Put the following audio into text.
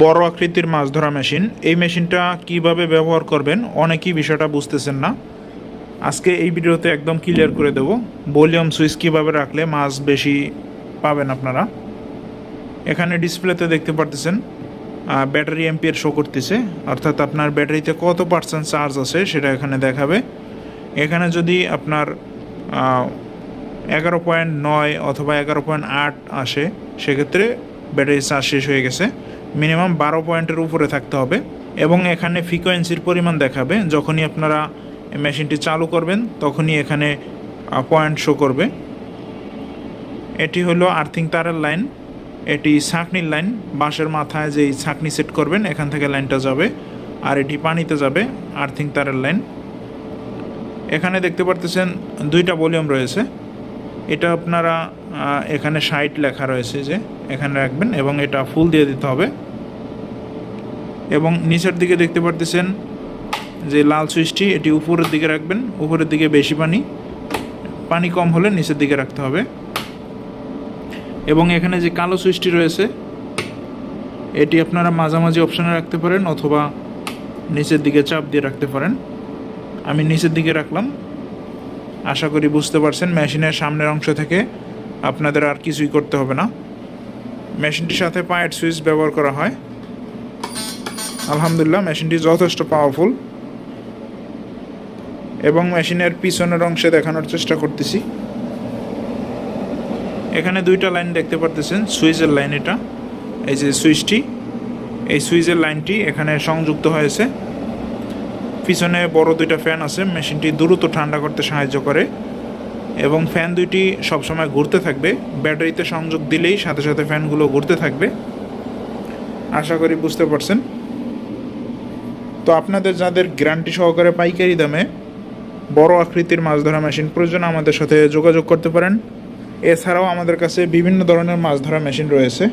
বড় আকৃতির মাছ ধরা মেশিন। এই মেশিনটা কীভাবে ব্যবহার করবেন অনেকেই বিষয়টা বুঝতেছেন না। আজকে এই ভিডিওতে একদম ক্লিয়ার করে দেব। ভলিউম সুইচ কীভাবে রাখলে মাছ বেশি পাবেন আপনারা। এখানে ডিসপ্লেতে দেখতে পারতেছেন ব্যাটারি এমপিয়ার শো করতেছে। অর্থাৎ আপনার ব্যাটারিতে কত পার্সেন্ট চার্জ আছে সেটা এখানে দেখাবে। এখানে যদি আপনার এগারো পয়েন্ট নয় অথবা এগারো পয়েন্ট আট আসে, সেক্ষেত্রে ব্যাটারি চার্জ শেষ হয়ে গেছে। মিনিমাম বারো পয়েন্টের উপরে থাকতে হবে এবং এখানে ফ্রিকোয়েন্সির পরিমাণ দেখাবে। যখনই আপনারা মেশিনটি চালু করবেন, তখনই এখানে পয়েন্ট শো করবে। এটি হলো আর্থিং তারের লাইন এটি ছাঁকনির লাইন বাঁশের মাথায় যেই ছাঁকনি সেট করবেন, এখান থেকে লাইনটা যাবে। আর এটি পানিতে যাবে আর্থিং তারের লাইন এখানে দেখতে পারতেছেন দুইটা ভলিউম রয়েছে। এটা আপনারা এখানে সাইট লেখা রয়েছে যে, এখানে রাখবেন এবং এটা ফুল দিয়ে দিতে হবে। এবং নিচের দিকে দেখতে পারতেছেন যে লাল সুইচটি, এটি উপরের দিকে রাখবেন। উপরের দিকে বেশি পানি পানি কম হলে নিচের দিকে রাখতে হবে। এবং এখানে যে কালো সুইচটি রয়েছে, এটি আপনারা মাঝামাঝি অপশানে রাখতে পারেন অথবা নিচের দিকে চাপ দিয়ে রাখতে পারেন। আমি নিচের দিকে রাখলাম। আশা করি বুঝতে পারছেন, মেশিনের সামনের অংশ থেকে আপনাদের আর কিছুই করতে হবে না। মেশিনটির সাথে পায়ের সুইচ ব্যবহার করা হয়। আলহামদুলিল্লাহ মেশিনটি যথেষ্ট পাওয়ারফুল এবং মেশিনের পিছনের অংশে দেখানোর চেষ্টা করতেছি। এখানে দুইটা লাইন দেখতে পারতেছেন, সুইচের লাইন এটা, এই যে সুইচটি, এই সুইচের লাইনটি এখানে সংযুক্ত হয়েছে। পিছনে বড় দুইটা ফ্যান আছে মেশিনটি দ্রুত ঠান্ডা করতে সাহায্য করে এবং ফ্যান দুইটি সবসময় ঘুরতে থাকবে। ব্যাটারিতে সংযোগ দিলেই সাথে সাথে ফ্যানগুলো ঘুরতে থাকবে। আশা করি বুঝতে পারছেন। তো আপনাদের যাদের গ্যারান্টি সহকারে পাইকারি দামে বড় আকৃতির মাছ ধরা মেশিন প্রয়োজন, আমাদের সাথে যোগাযোগ করতে পারেন। এছাড়াও আমাদের কাছে বিভিন্ন ধরনের মাছ ধরা মেশিন রয়েছে।